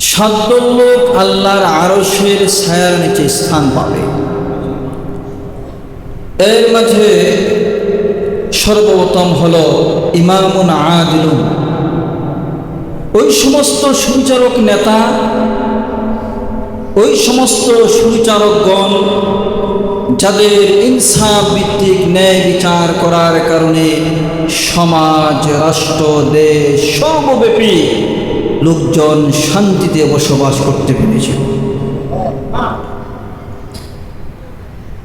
সাতদল লোক আল্লাহর আরশের ছায়ার নিচে স্থান পাবে। এর মাঝে সর্বপ্রথম হল ইমামুন আদিলুন। ওই সমস্ত সুচারক নেতা, ওই সমস্ত সুচারকগণ যাদের ইনসাফ ভিত্তিক ন্যায় বিচার করার কারণে সমাজ, রাষ্ট্র, দেশ সর্বব্যাপী লোকজন শান্তিতে বসবাস করতে পেরেছে।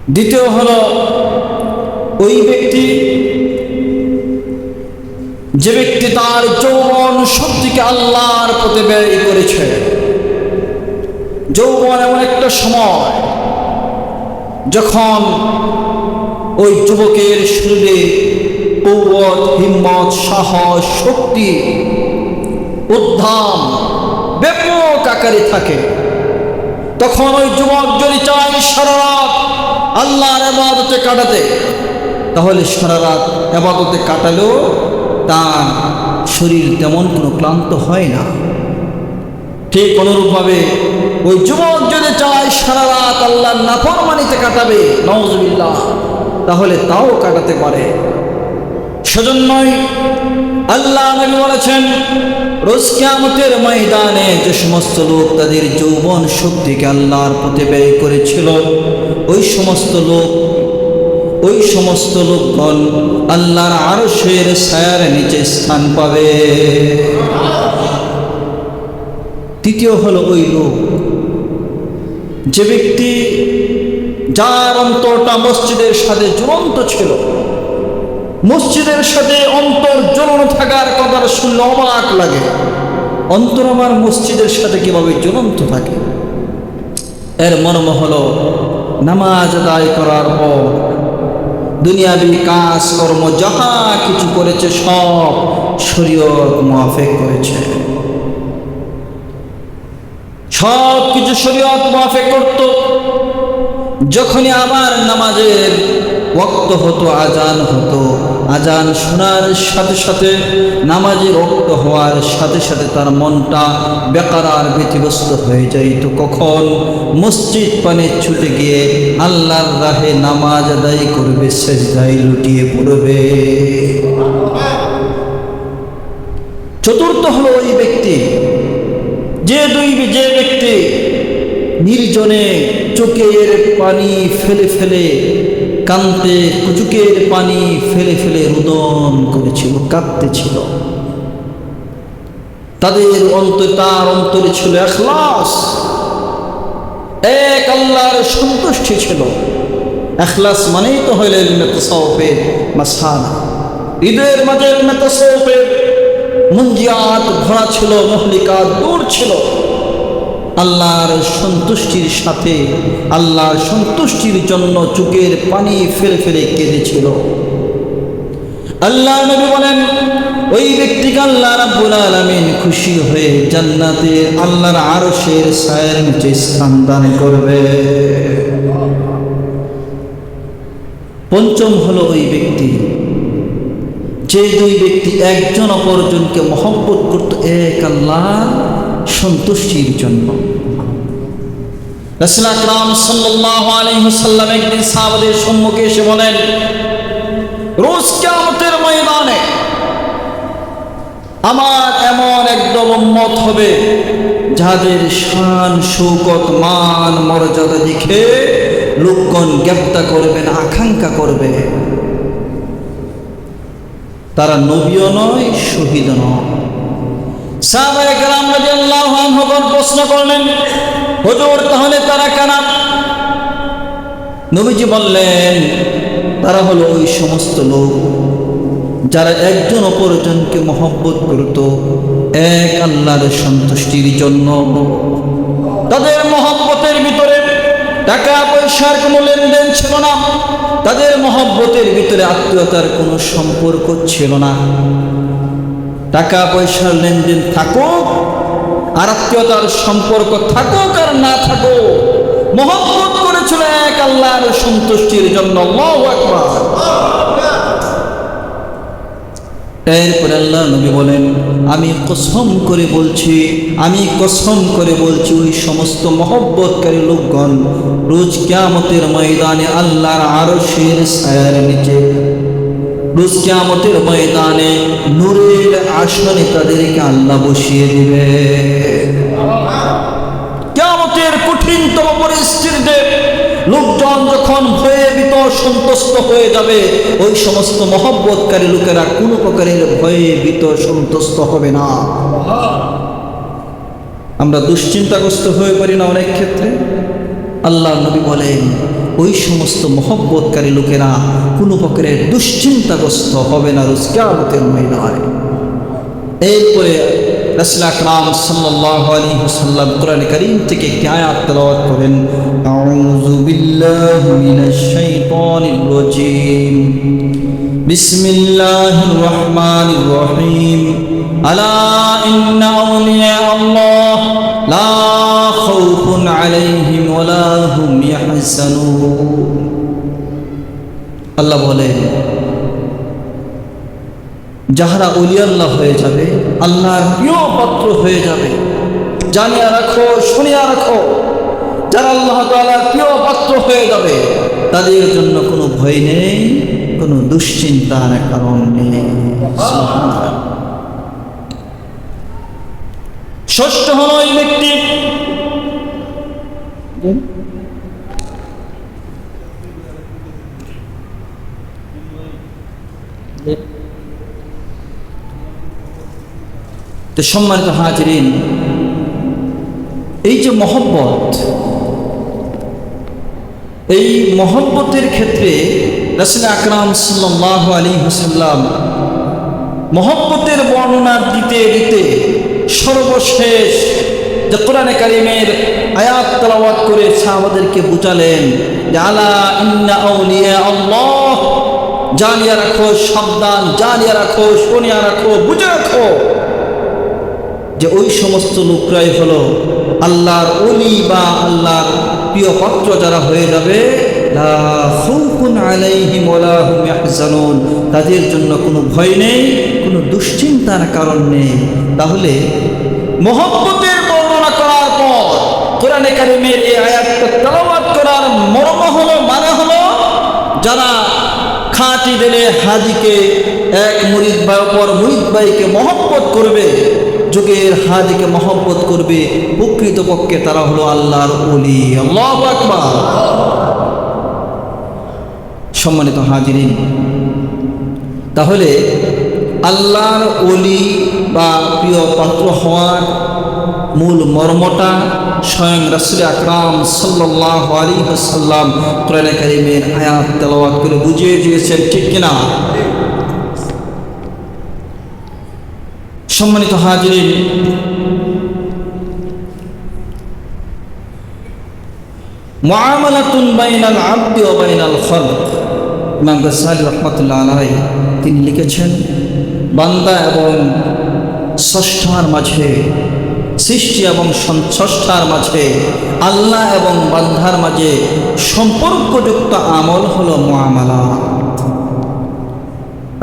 দ্বিতীয় হল, ওই ব্যক্তি, যে ব্যক্তি তার যৌবন শক্তিকে আল্লাহর পথে ব্যয় করেছে। যৌবন এমন একটা সময় যখন ওই যুবকের শরীরে কৌবত হিম্মত, সাহস, শক্তি উদ্ধাম, ব্যাপক আকারে থাকে। তখন ওই যুবক যদি চায় সারা রাত আল্লাহর আবাদতে কাটাতে, তাহলে সারা রাত আবাদতে কাটালেও তার শরীর তেমন কোনো ক্লান্ত হয় না। ঠিক অনুরূপভাবে ওই যুবক যদি চায় সারা রাত আল্লাহর নাফরমানিতে কাটাবে নওয়াজবিল্লাহ তাহলে তাও কাটাতে পারে। সেজন্যই আল্লাহ নবী বলেছেন রোজ কিয়ামতের ময়দানে যে সমস্ত লোক তাদের যৌবন শক্তিকে আল্লাহর পথে ব্যয় করেছিল, ওই সমস্ত লোক, ওই সমস্ত লোকগণ আল্লাহর আরশের ছায়ার নিচে স্থান পাবে। তৃতীয় হলো ওই লোক, যে ব্যক্তি যার অন্তরটা মসজিদের সাথে জ্বলন্ত ছিল মসজিদের সাথে অন্তর জ্বলন্ত থাকার কথা শুনলে অবাক লাগে। অন্তর আমার মসজিদের সাথে কীভাবে জ্বলন্ত থাকে? এর মর্ম হলো নামাজ আদায় করার পর দুনিয়াবি কাজ কর্ম যাহা কিছু করেছে সব শরীয়ত মুআফেক করেছে। সব কিছু শরীয়ত মুআফেক করত। যখনই আমার নামাজের ওক্ত হতো, আজান হতো আজান শোনার সাথে সাথে নামাজের ওক্ত হওয়ার সাথে সাথে তার মনটা বেকারার ব্যতিব্যস্ত হয়ে যাইত কখন মসজিদ পানে ছুটে গিয়ে আল্লাহর রাহে নামাজ আদায় করবে সেজদাই লুটিয়ে পড়বে। চতুর্থ হলো ওই ব্যক্তি। যে দুই, যে ব্যক্তি নির্জনে চোখের পানি ফেলে ফেলে কান্তে কুচুকের পানি ফেলে ফেলে রুদন করেছিল, কাঁদতেছিল। তাদের অন্তর, তার অন্তরে ছিল এখলাস। এক আল্লাহর সন্তুষ্টি ছিল। এখলাস মানেই তো হইল মেতসফের মাসানা হৃদয়ের মাঝে মেতসফের মুঞ্জিয়াত ভরা ছিল মহলিকাত দূর ছিল। আল্লাহর সন্তুষ্টির সাথে, আল্লাহর সন্তুষ্টির জন্য চোখের পানি ফেলে ফেলে কেঁদেছিল। আল্লাহ নবী বলেন, ওই ব্যক্তিকে আল্লাহ রাব্বুল আলামিন খুশি হয়ে জান্নাতে আল্লাহর আরশের ছায়ের নিচে স্থান দান করবে। পঞ্চম হলো ওই ব্যক্তি। যে দুই ব্যক্তি একজন অপরজনকে মহব্বত করত, এক আল্লাহ সন্তুষ্টির জন্য। রসুল আকরাম একদিন সাহাবাদের সম্মুখে এসে বলেন, রোজ কিয়ামতের ময়দানে আমার এমন একদম উম্মত হবে যাদের শান, শৌকত, মান, মর্যাদা দেখে লোকগণ গ্রেপ্তা করবেন আকাঙ্ক্ষা করবে। তারা নবীও নয় শহীদ নয়। সাহাবায়ে কেরাম রাদিয়াল্লাহু আনহুগণ প্রশ্ন করলেন, হুজুর, তাহলে তারা কারা? নবীজি বললেন, তারা হলো ওই সমস্ত লোক যারা একজন অপরজনকে মহব্বত করত, এক আল্লাহর সন্তুষ্টির জন্য। তাদের মহব্বতের ভিতরে টাকা পয়সার কোনো লেনদেন ছিল না, তাদের মহব্বতের ভিতরে আত্মীয়তার কোনো সম্পর্ক ছিল না। টাকা পয়সার লেনদেন থাকুক আর আত্মীয়তার সম্পর্ক থাকুক আর না থাকুক, মহব্বত করেছিল এক আল্লাহর সন্তুষ্টির জন্য এরপরে আল্লাহ নবী বলেন, আমি কসম করে বলছি, আমি কসম করে বলছি, ওই সমস্ত মহব্বতকারী লোকগণ, রোজ কিয়ামতের ময়দানে আল্লাহর আরশের ছায়ার নিচে রোজ ময়দানে নূরের আসনে তাদেরকে আল্লাহ বসিয়ে দিবে। কেমতের কঠিনতম পরিস্থিতিতে লোকজন যখন ভয়ে ভীত, সন্তুষ্ট হয়ে যাবে, ওই সমস্ত মহব্বতকারী লোকেরা কোনো প্রকারের ভয়ে ভীত, সন্তুষ্ট হবে না। আমরা দুশ্চিন্তাগ্রস্ত হয়ে পারি না অনেক ক্ষেত্রে? আল্লাহ নবী বলেন, ওই সমস্ত মহব্বতকারী লোকেরা কোনো প্রকারের দুশ্চিন্তাগ্রস্ত হবে না রোজ কেমতের মহিলায় এরপরে থেকে আলা আল্লাহ। লা আল্লাহ বলেন যাহারা অলিয়াল্লাহ হয়ে যাবে, আল্লাহর প্রিয় পাত্র হয়ে যাবে। জানিয়া রাখো, শুনিয়া রাখো, যারা আল্লাহ তাআলার প্রিয় পাত্র হয়ে যাবে, তাদের জন্য কোনো ভয় নেই, কোনো দুশ্চিন্তার কারণ নেই। ষষ্ঠ হল ওই ব্যক্তি। তো সম্মানিত হাজরিন, এই যে মহব্বত, এই মহব্বতের ক্ষেত্রে রাসুল আকরাম সাল্লাহ আলী হুসাল্লাম মহব্বতের বর্ণনা দিতে দিতে সর্বশেষ যে কোরআনে কারিমের আয়াত তালাওয়াত করে আমাদেরকে বুঝালেন যে, আলা ইন্না আউলিয়া আল্লাহ জানিয়া রাখো, সাবধান জানিয়া রাখো, শুনিয়া রাখো, বুঝে রাখো। যে ওই সমস্ত লোকরাই হলো আল্লাহর অলি বা আল্লাহর প্রিয় পাত্র যারা হয়ে যাবে তাদের জন্য কোনো ভয় নেই, কোনো দুশ্চিন্তার কারণ নেই। তাহলে মহব্বতের বর্ণনা করার পর কোরআনে কারিমের এই আয়াতটা তেলাওয়াত করার মর্ম হলো মানে হলো যারা খাঁটি দিলে হাজিকে এক মুরিদ ভাই অপর মুরিদ ভাইকে মহব্বত করবে যুগের হাজিকে মহব্বত করবে প্রকৃতপক্ষে তারা হলো আল্লাহর অলি সম্মানিত হাজিরিন, তাহলে আল্লাহর অলি বা প্রিয় পাত্র হওয়ার মূল মর্মটা স্বয়ং রাসুল আকরাম সাল্লাহ আলী সাল্লাম কোরআন কারিমের আয়াত তেলাওয়াত করে বুঝিয়ে দিয়েছেন, ঠিক কিনা? সম্মানিত হাজিরিন বাইনাল তিনি লিখেছেন, বান্দা এবং ষষ্ঠার মাঝে, সৃষ্টি এবং ষষ্ঠার মাঝে, আল্লাহ এবং বান্ধার মাঝে সম্পর্কযুক্ত আমল হলো মুআমালা।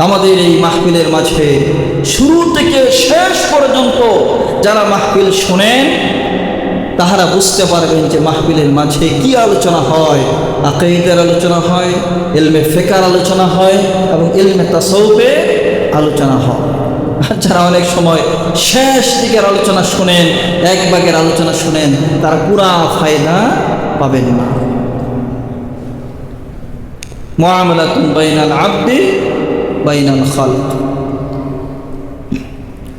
আমাদের এই মাহফিলের মাঝে শুরু থেকে শেষ পর্যন্ত যারা মাহফিল শোনেন, তাহারা বুঝতে পারবেন যে মাহফিলের মাঝে কি আলোচনা হয়, আকাইদের আলোচনা হয় এলমে ফেকার আলোচনা হয় এবং এলমে তাসৌফে আলোচনা হয়। যারা অনেক সময় শেষ দিকের আলোচনা শুনেন, এক ভাগের আলোচনা শুনেন, তারা পুরা ফায়দা পাবেন না। মুআমালাতুন বাইনাল আবদি বাইনাল খালক।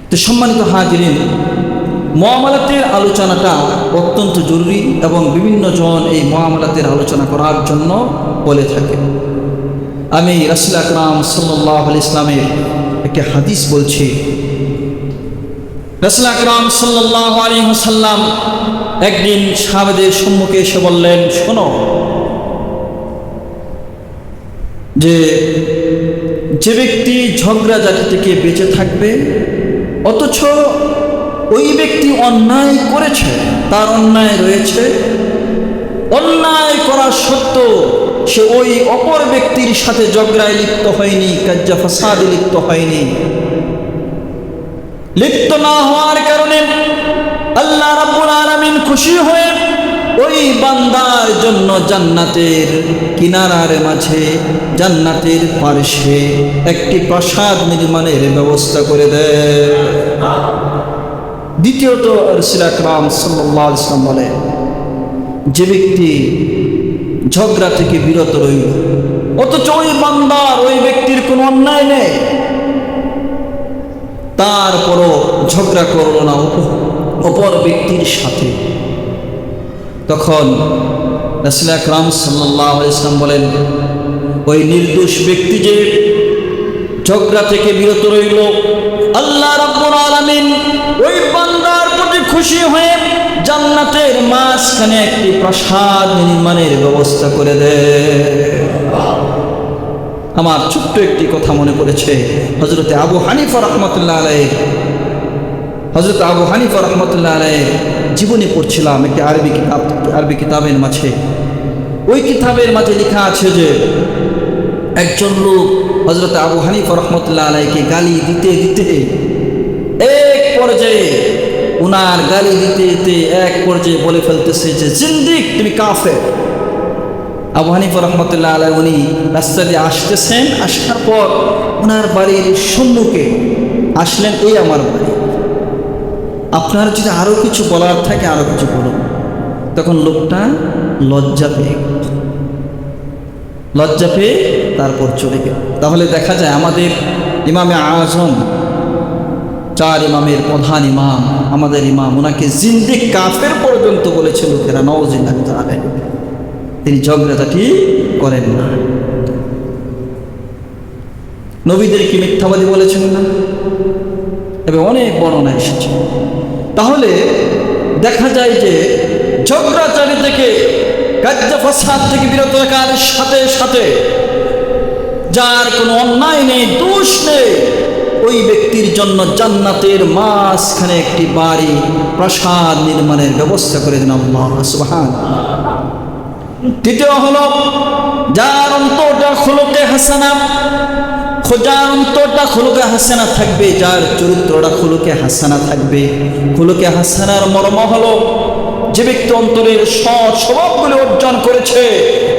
তো সম্মানিত হাজিরিন, মহামালাতের আলোচনাটা অত্যন্ত জরুরি এবং বিভিন্ন জন এই মহামালাতের আলোচনা করার জন্য বলে থাকে। আমি রাসুল আকরাম সাল্লাহ ইসলামের একটি হাদিস বলছি। রাসুল আকরাম সাল্লাহ আলী সাল্লাম একদিন সাহাবেদের সম্মুখে এসে বললেন, শোনো, যে যে ব্যক্তি ঝগড়া জাতি থেকে বেঁচে থাকবে, অথচ ওই ব্যক্তি অন্যায় করেছে, তার অন্যায় রয়েছে, অন্যায় করা সত্ত্বেও সে ওই অপর ব্যক্তির সাথে ঝগড়ায় লিপ্ত হয়নি, কাজ্জা ফাসাদে লিপ্ত হয়নি। লিপ্ত না হওয়ার কারণে আল্লাহ রাব্বুল আলামিন খুশি হয়ে ওই বান্দার জন্য জান্নাতের কিনারার মাঝে, জান্নাতের পার্শ্বে একটি প্রাসাদ নির্মাণের ব্যবস্থা করে দেয়। দ্বিতীয়ত আকরাম সাল্লাহ ইসলাম বলে, যে ব্যক্তি ঝগড়া থেকে বিরত রইল, অথচ ওই বান্দার, ওই ব্যক্তির কোনো অন্যায় নেই, তারপরও ঝগড়া করল না অপ- অপর ব্যক্তির সাথে। তখন রসুল আকরাম সাল্লাহ ইসলাম বলেন, ওই নির্দোষ ব্যক্তি যে ঝগড়া থেকে বিরত রইল, আল্লাহ রাব্বুল আলামিন ওই বান্দার প্রতি খুশি হয়ে জান্নাতের মাঝখানে একটি প্রাসাদ নির্মাণের ব্যবস্থা করে দেয় আমার ছোট্ট একটি কথা মনে পড়েছে। হজরতে আবু হানিফা রহমতুল্লাহ আলাই হজরত আবু হানিফা রহমতুল্লাহ আলাই জীবনী পড়ছিলাম একটি আরবি কিতাব, আরবি কিতাবের মাঝে। ওই কিতাবের মাঝে লেখা আছে যে, একজন লোক হজরত আবু হানিফা রহমতুল্লাহ আলাইকে গালি দিতে দিতে এক পর্যায়ে উনার গালি দিতে দিতে এক পর্যায়ে বলে ফেলতেছে যে, জিন্দিক, তুমি কাফে আবু হানিফা রহমতুল্লাহ আলাই উনি রাস্তা দিয়ে আসতেছেন, আসার পর ওনার বাড়ির সম্মুখে আসলেন এই আমার বাড়ি। আপনার যদি আরও কিছু বলার থাকে আরও কিছু বলুন। তখন লোকটা লজ্জা পেয়ে লজ্জা পেয়ে তারপর চলে গেল। তাহলে দেখা যায় আমাদের ইমামে আজম, চার ইমামের প্রধান ইমাম, আমাদের ইমাম, ওনাকে জিন্দিক কাফের পর্যন্ত বলেছে লোকেরা নওজিল্লাহ তাআলা। তিনি ঝগড়াটাটি করেন না। নবীদের কি মিথ্যাবাদী বলেছেন না। এবং অনেক বর্ণনা এসেছে। তাহলে দেখা যায় যে ঝগড়াচারী থেকে কার্য ফসাদ থেকে বিরত থাকার সাথে সাথে যার কোনো অন্যায় নেই, দোষ নেই, ওই ব্যক্তির জন্য জান্নাতের মাঝখানে একটি বাড়ি, প্রাসাদ নির্মাণের ব্যবস্থা করে দেন আল্লাহ তৃতীয় হল, যার অন্তরটা খুলকে হাসানা? যার অন্তরটা খুলুকে হাসানা থাকবে, যার চরিত্রটা খুলুকে হাসানা থাকবে। খুলুকে হাসানার মর্ম হলো, যে ব্যক্তি অন্তরের সৎ অর্জন করেছে,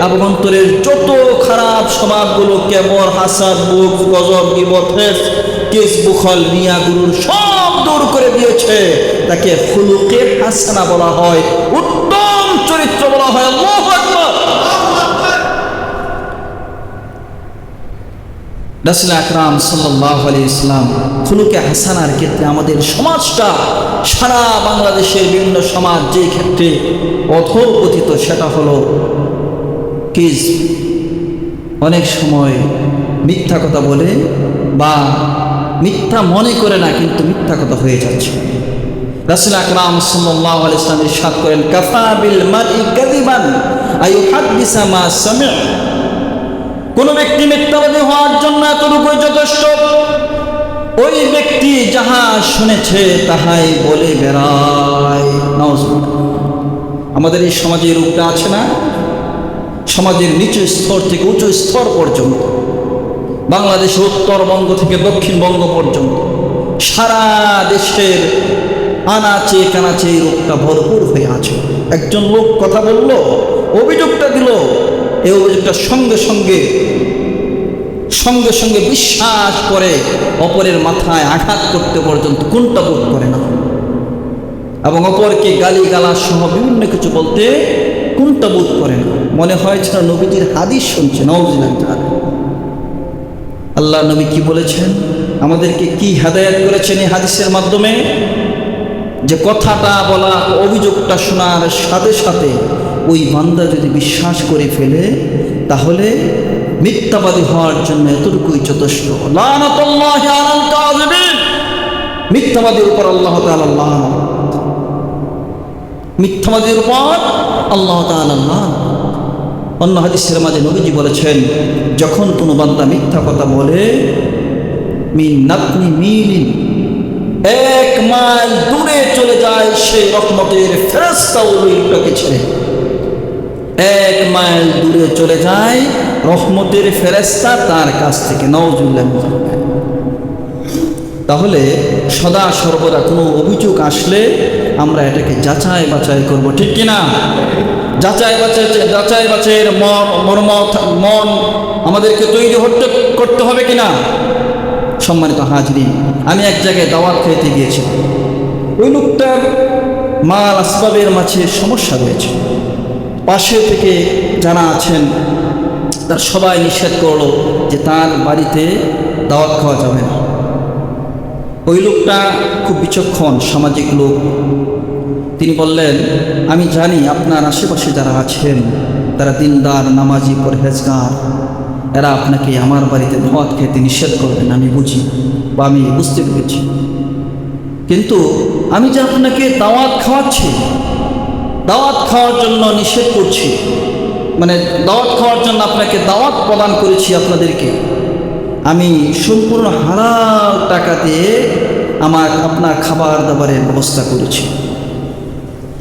এবং অন্তরের যত খারাপ স্বভাবগুলো কেমন হাসার বুক, গজব, গিবত কেস বুখল মিয়া, গুরুর সব দূর করে দিয়েছে। তাকে খুলুকে হাসানা বলা হয়, উত্তম চরিত্র বলা হয়, আল্লাহু আকবার রাসুল আকরাম সাল্লাহ আলী ইসলাম খুলুকে হাসানার ক্ষেত্রে আমাদের সমাজটা, সারা বাংলাদেশের বিভিন্ন সমাজ যে ক্ষেত্রে অথপতিত সেটা হলো কিজ অনেক সময় মিথ্যা কথা বলে বা মিথ্যা মনে করে না, কিন্তু মিথ্যা কথা হয়ে যাচ্ছে। রাসুল আকরাম সাল্লাহ আলী ইসলাম ইরশাদ করেন, কাফা বিল মারি কাদিবান আয়ু হাদিসা মা সামি' কোন ব্যক্তি মিথ্যাবাদী হওয়ার জন্য এতটুকুই যথেষ্ট? ওই ব্যক্তি যাহা শুনেছে তাহাই বলে বেড়ায়। আমাদের এই সমাজে রূপটা আছে না? সমাজের নিচু স্তর থেকে উঁচু স্তর পর্যন্ত। বাংলাদেশের উত্তরবঙ্গ থেকে দক্ষিণবঙ্গ পর্যন্ত। সারা দেশের আনাচে কানাচে এই রূপটা ভরপুর হয়ে আছে। একজন লোক কথা বলল, অভিযোগটা দিল এই অভিযোগটা সঙ্গে সঙ্গে সঙ্গে সঙ্গে বিশ্বাস করে অপরের মাথায় আঘাত করতে পর্যন্ত কোনটা বোধ করে না। এবং অপরকে গালি গালা সহ বিভিন্ন কিছু বলতে কোনটা বোধ করে না। মনে হয় যেন নবীজির হাদিস শুনছে নওজিলাম আল্লাহ নবী কি বলেছেন? আমাদেরকে কি হেদায়াত করেছেন এই হাদিসের মাধ্যমে? যে কথাটা বলা, অভিযোগটা শোনার সাথে সাথে ওই বান্দা যদি বিশ্বাস করে ফেলে, তাহলে মিথ্যাবাদী হওয়ার জন্য এতটুকুই যথেষ্ট। মিথ্যাবাদীর উপর আল্লাহ তাআলা লানত। মিথ্যাবাদীর উপর আল্লাহ। অন্য হাদিসের মাঝে নবীজি বলেছেন, যখন কোনো বান্দা মিথ্যা কথা বলে এক মাইল দূরে চলে যায় সেই রহমতের ফেরস্তা ওই ছেড়ে এক মাইল দূরে চলে যায়, রহমতের ফেরেস্তা তার কাছ থেকে নওজুল্লাহ তাহলে সদা সর্বদা কোনো অভিযোগ আসলে আমরা এটাকে যাচাই বাছাই করব, ঠিক কি না যাচাই বাছাই যাচাই বাছাইয়ের মর্ম মন আমাদেরকে তৈরি হতে, করতে হবে কিনা? সম্মানিত হাজরিন, আমি এক জায়গায় দাওয়াত খেতে গিয়েছিলাম। ওই লোকটার মাল আসবাবের মাঝে সমস্যা রয়েছে। পাশে থেকে যারা আছেন, তার সবাই নিষেধ করল যে তার বাড়িতে দাওয়াত খাওয়া যাবে না। ওই লোকটা খুব বিচক্ষণ, সামাজিক লোক। তিনি বললেন, আমি জানি আপনার আশেপাশে যারা আছেন, তারা দিনদার, নামাজি, পরহেজগার। এরা আপনাকে আমার বাড়িতে দাওয়াত খেতে নিষেধ করবেন আমি বুঝি বা আমি বুঝতে পেরেছি। কিন্তু আমি যে আপনাকে দাওয়াত খাওয়াচ্ছি দাওয়াত খাওয়ার জন্য নিষেধ করছি। মানে দাওয়াত খাওয়ার জন্য আপনাকে দাওয়াত প্রদান করেছি আপনাদেরকে। আমি সম্পূর্ণ হালাল টাকা দিয়ে আমার, আপনার খাবার দাবারের ব্যবস্থা করেছি।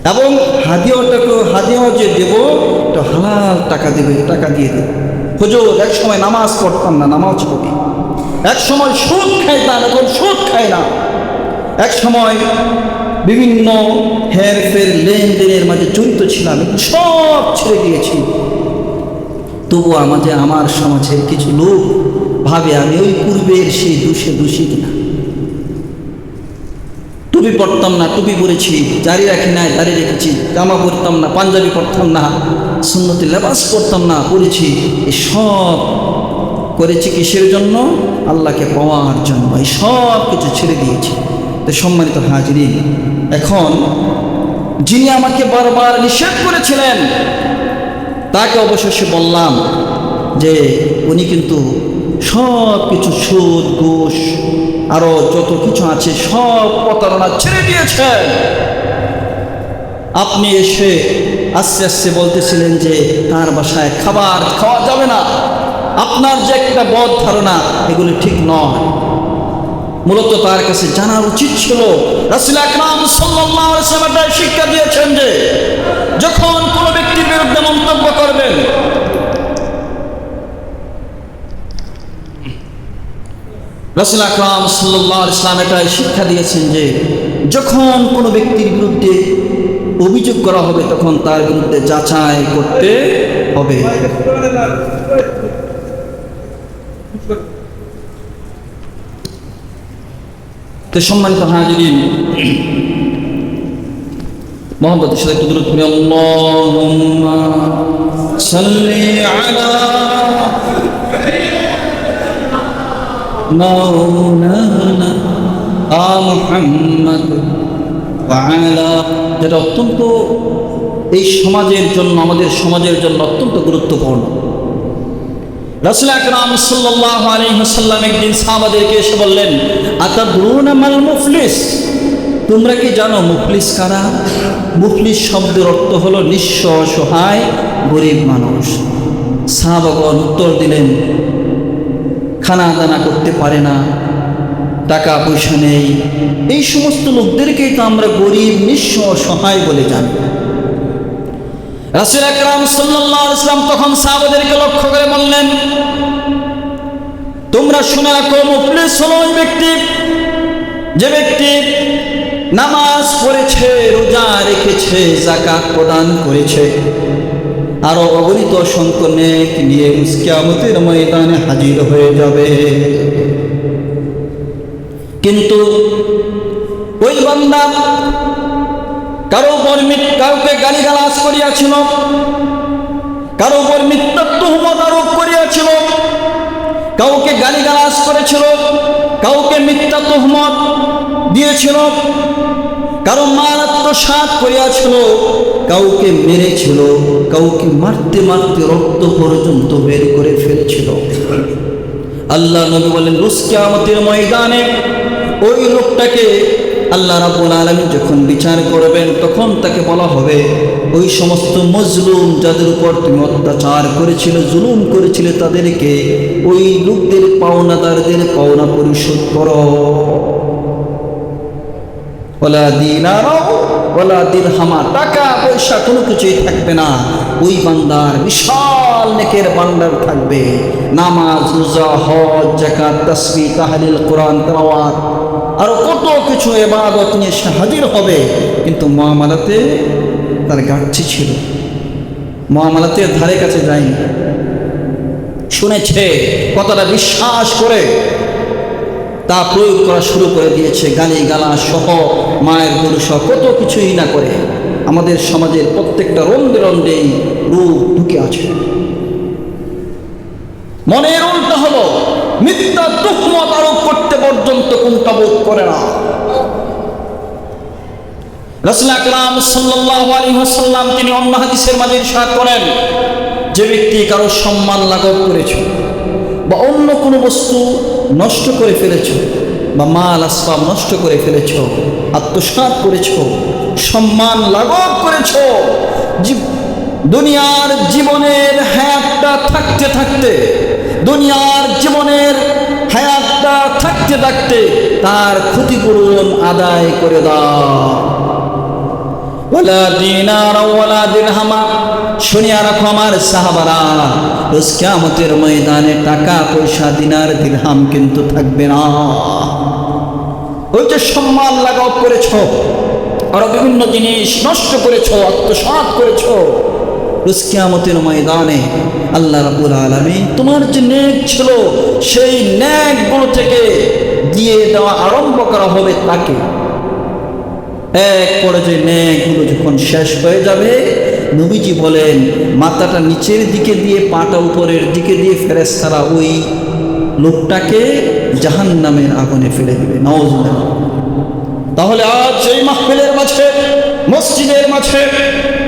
এবং হাদিয়াটাকে হাদিয়াও যে দেবো, এটা হালাল টাকা দেবে, টাকা দিয়ে দেবে। হুজুর, এক সময় নামাজ পড়তাম না, নামাজ পড়ি। এক সময় সুদ খাইতাম, এখন সুদ খাই না। এক সময় বিভিন্ন হেরফের লেনদেনের মাঝে জড়িত ছিলাম সব ছেড়ে দিয়েছি। তবু আমাদের, আমার সমাজের কিছু লোক ভাবে, আমি ওই পূর্বের সেই দোষে দোষী কিনা? টুপি পরতাম না, টুপি পরেছি, জারি রাখি নাই জারি রেখেছি, জামা পরতাম না, পাঞ্জাবি পরতাম না, সুন্নতি লেবাস পরতাম না, পরেছি। সব করেছি কিসের জন্য? আল্লাহকে পাওয়ার জন্য, এই সব কিছু ছেড়ে দিয়েছি। সম্মানিত হাজিরি এখন যিনি আমাকে বারবার নিষেধ করেছিলেন, তাকে অবশেষে বললাম যে উনি কিন্তু সব কিছু সুদ, ঘুষ আরও যত কিছু আছে সব প্রতারণা ছেড়ে দিয়েছেন। আপনি এসে আস্তে আস্তে বলতেছিলেন যে তার বাসায় খাবার খাওয়া যাবে না। আপনার যে একটা বদ ধারণা, এগুলো ঠিক নয়। মূলত তার কাছে জানা উচিত ছিল, রাসুল আকরাম এটাই শিক্ষা দিয়েছেন যে, যখন কোনো ব্যক্তির বিরুদ্ধে মন্তব্য করবেন, রাসুল আকরাম সাল্লাল্লাহু আলাইহি ওয়াসাল্লাম এটাই শিক্ষা দিয়েছেন যে, যখন কোনো ব্যক্তির বিরুদ্ধে অভিযোগ করা হবে, তখন তার বিরুদ্ধে যাচাই করতে হবে। তো সম্মানিত হাজিরিন, মোহাম্মদ সাথে একটু আ যেটা অত্যন্ত এই সমাজের জন্য, আমাদের সমাজের জন্য অত্যন্ত গুরুত্বপূর্ণ। একদিন এসে বললেন তোমরা কি জানো মুফলিস কারা? মুফলিস শব্দের অর্থ হলো নিঃস্ব অসহায় গরিব মানুষ। সাহাবাগণ উত্তর দিলেন খানা দানা করতে পারে না টাকা পয়সা নেই। এই সমস্ত লোকদেরকেই তো আমরা গরিব, নিঃস্ব, অসহায় বলে জানি। রাসুল আকরাম সাল্লাহ ইসলাম তখন সাহাবাদেরকে লক্ষ্য করে বললেন, তোমরা শুনে রাখো, মুফলিস হলো ওই ব্যক্তি যে ব্যক্তি নামাজ পড়েছে, রোজা রেখেছে জাকাত প্রদান করেছে, আরও অগণিত অসংখ্য নেক নিয়ে কিয়ামতের ময়দানে হাজির হয়ে যাবে। কিন্তু ওই বান্দা কারও উপর কাউকে গালিগালাজ করিয়াছিল, কারও উপর মিথ্যা আরোপ করিয়াছিল, কাউকে গালিগালাজ করেছিল, কাউকে মিথ্যা তুহমত দিয়েছিল, কারও মার আত্মসাত করিয়াছিল, কাউকে মেরেছিল, কাউকে মারতে মারতে রক্ত পর্যন্ত বের করে ফেলেছিল। আল্লাহ নবী বলেন রুসকে আমাদের ময়দানে ওই লোকটাকে আল্লাহ রাবুল আলমী যখন বিচার করবেন, তখন তাকে বলা হবে, ওই সমস্ত মজলুম যাদের উপর তুমি অত্যাচার করেছিলে, জুলুম করেছিলে, তাদেরকে ওই লোকদের পাওনাদারদের পাওনা পরিশোধ করো। ওলা দিরহামা টাকা পয়সা কোনো কিছুই থাকবে না। ওই বান্দার বিশাল নেকের বান্দার থাকবে। নামাজ, রোজা, হজ জাকাত তসবি তাহলিল, কোরআন, তেলাওয়াত আরও কত কিছু এবাদত নিয়ে সে হাজির হবে। কিন্তু মহামালাতে তার গাঠছি ছিল। মহামালাতে ধারে কাছে যায়নি। শুনেছে কতটা বিশ্বাস করে তা প্রয়োগ করা শুরু করে দিয়েছে। গালি গালা সহ, মায়ের গরু সহ কত কিছুই না করে আমাদের সমাজের প্রত্যেকটা রন্দে রন্দেই রূপ ঢুকে আছে। মনের উল্টা হলো মিথ্যা তুহমত আরোপ করতে পর্যন্ত কোনটা বোধ করে না। রসুল আকরাম সাল্লাল্লাহু আলাইহি ওয়াসাল্লাম তিনি অন্য হাদিসের মাঝে ইরশাদ করেন, যে ব্যক্তি কারও সম্মান লাঘব করেছ বা অন্য কোনো বস্তু নষ্ট করে ফেলেছ বা মাল আসবাব নষ্ট করে ফেলেছ, আত্মসাৎ করেছ, সম্মান লাঘব করেছ দুনিয়ার জীবনের হায়াতটা থাকতে থাকতে দুনিয়ার জীবনের হায়াতটা থাকতে থাকতে তার ক্ষতিপূরণ আদায় করে দাও। দিরহামা শুনিয়া রাখো আমার সাহাবারা, রোজ ময়দানে টাকা পয়সা দিনার দিরহাম কিন্তু থাকবে না। ওই যে সম্মান লাগাও করেছ, আরও বিভিন্ন জিনিস নষ্ট করেছ, আত্মসাৎ করেছ রোজ কিয়ামতের ময়দানে আল্লাহ রাবুল আলমী তোমার যে নেক ছিল, সেই নেকগুলো থেকে দিয়ে দেওয়া আরম্ভ করা হবে তাকে। এক পরে পর্যায়ে ন্যায়গুলো যখন শেষ হয়ে যাবে, নবীজি বলেন, মাথাটা নিচের দিকে দিয়ে, পাটা উপরের দিকে দিয়ে ফেরেস্তারা ওই লোকটাকে জাহান নামের আগুনে ফেলে দেবে। নওয়াজ তাহলে আজ এই মাহফিলের মাঝে, মসজিদের মাঝে,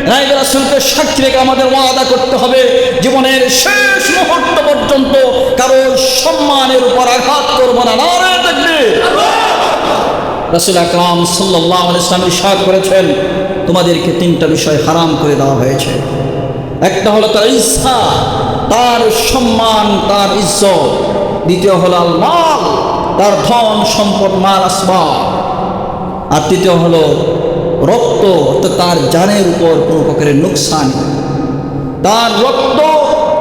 রায় রাসুলকে সাক্ষী রেখে আমাদের ওয়াদা করতে হবে, জীবনের শেষ মুহূর্ত পর্যন্ত কারোর সম্মানের উপর আঘাত করব না। নারায় দেখবে রাসুল আকরাম সাল্লাহ ইসলাম ইসাদ করেছেন, তোমাদেরকে তিনটা বিষয় হারাম করে দেওয়া হয়েছে। একটা হলো তার ইচ্ছা তার সম্মান, তার ইজ্জত। দ্বিতীয় হলো আল মাল, তার ধন, সম্পদ, মাল আসবা আর তৃতীয় হলো রক্ত, অর্থাৎ তার জানের উপর কোনো প্রকারের নুকসান তার রক্ত,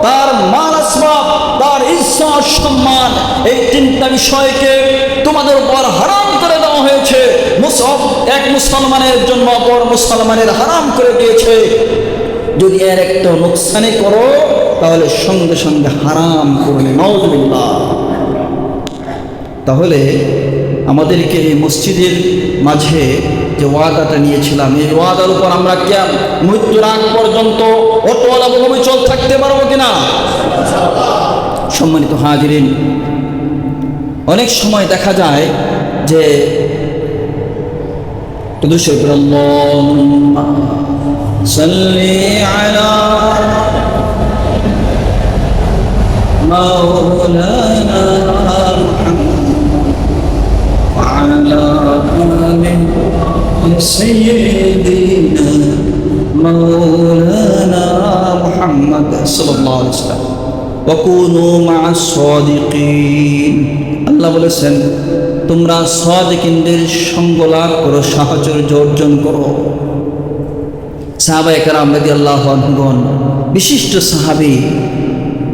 তার মাল আসবাব, তার ইজ্জত সম্মান, এই তিনটা বিষয়কে তোমাদের উপর হারাম করে দেওয়া হয়েছে। এক মুসলমানের জন্য অপর মুসলমানের হারাম করে দিয়েছে। যদি এর একটা নুকসানি করো, তাহলে সঙ্গে সঙ্গে হারাম করলে নজবিল্লা তাহলে আমাদেরকে এই মসজিদের মাঝে যে ওয়াদাটা নিয়েছিলাম এই ওয়াদার উপর আমরা কেন মৃত্যুর আগ পর্যন্ত অটোওয়ালা অবিচল থাকতে পারবো কিনা সম্মানিত হাজিরিন অনেক সময় দেখা যায় যে تدشر اللهم صل على مولانا محمد وعلى آل سيدنا مولانا محمد صلى الله عليه وسلم وكونوا مع الصادقين আল্লাহ বলেছেন তোমরা সাদিকিনদের সঙ্গ লাভ করো সাহচর্য অর্জন করো সাহাবা একরাম রাদি আল্লাহ আনহুগণ বিশিষ্ট সাহাবি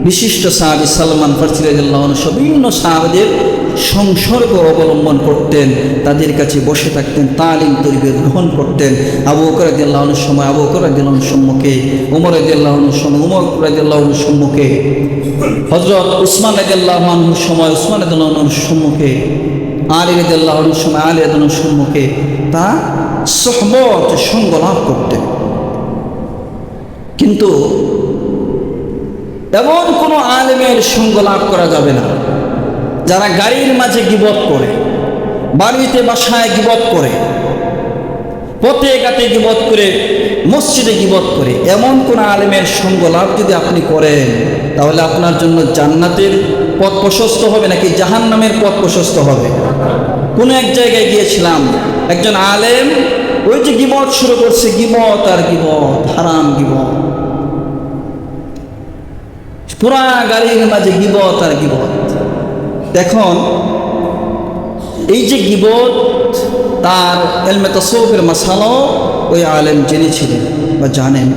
বিশিষ্ট সাহাবি সালমান ফার্সি রাদিয়াল্লাহু আনহু সব বিভিন্ন সাহাবাদের সংসর্গ অবলম্বন করতেন, তাদের কাছে বসে থাকতেন, তালিম তরিবে গ্রহণ করতেন। আবু বকর রাদিয়াল্লাহু সময়, আবু বকর রাদিয়াল্লাহু সম্মুখে, উমর রাদিয়াল্লাহু সময়, উমর রাদিয়াল্লাহু আনহুর সম্মুখে, হযরত উসমান রাদিয়াল্লাহু আনহুর সময়, উসমান রাদিয়াল্লাহু সম্মুখে, আলী রাদিয়াল্লাহু আনহুর সময়, আলী রাদিয়াল্লাহু সম্মুখে তা সহবত সঙ্গ লাভ করতেন। কিন্তু এমন কোনো আলেমের সঙ্গ লাভ করা যাবে না। যারা গাড়ির মাঝে গিবত করে, বাড়িতে বাসায় গিবত করে, পথে ঘাটে গিবত করে, মসজিদে গিবত করে, এমন কোন আলেমের সঙ্গ লাভ যদি আপনি করেন, তাহলে আপনার জন্য জান্নাতের পথ প্রশস্ত হবে নাকি জাহান নামের পথ প্রশস্ত হবে? কোনো এক জায়গায় গিয়েছিলাম, একজন আলেম ওই যে গিবত শুরু করছে, গিবত আর গিবত, হারাম গিবত। পুরা গাড়ির মাঝে গিবত আর গিবত। এখন, এই যে গিবত, তার এলমে তসৌফের মাসালাও ওই আলেম জেনেছিলেন বা জানেন।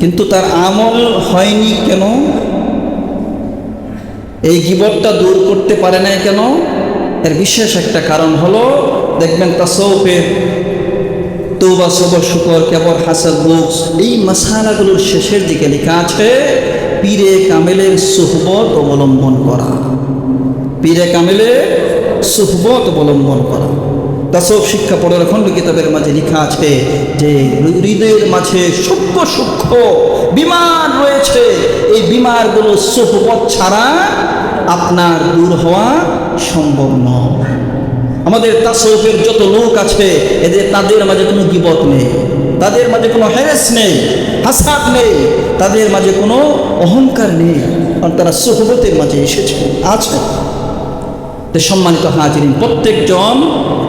কিন্তু তার আমল হয়নি কেন? এই গিবতটা দূর করতে পারে নাই কেন? এর বিশেষ একটা কারণ হলো, দেখবেন তাসৌফের তৌবা সবর, শুকর কেবল হাসাদ, বুকস, এই মশালাগুলোর শেষের দিকে লেখা আছে, পীরে কামেলের সুহবত অবলম্বন করা। পীরে কামেলে সুহবত অবলম্বন করা। তাসব শিক্ষা পড়ার খণ্ড কিতাবের মাঝে লেখা আছে যে হৃদয়ের মাঝে সূক্ষ্ম সূক্ষ্ম বিমার রয়েছে। এই বিমারগুলো সুহবত ছাড়া আপনার দূর হওয়া সম্ভব নয়। আমাদের তাসৌফের যত লোক আছে, এদের তাদের মাঝে কোনো গিবত নেই, তাদের মাঝে কোনো হ্যারেস নেই, হাসাদ নেই, তাদের মাঝে কোনো অহংকার নেই। কারণ তারা সুহবতের মাঝে এসেছে, আছে। তো সম্মানিত হাজিরিন, প্রত্যেকজন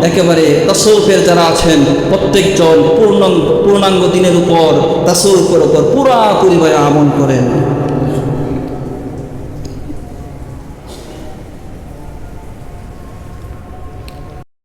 একেবারে তাসৌফের যারা আছেন, প্রত্যেকজন পূর্ণাঙ্গ পূর্ণাঙ্গ দিনের উপর তাসৌফের উপর পুরা পরিবারে আমন করেন।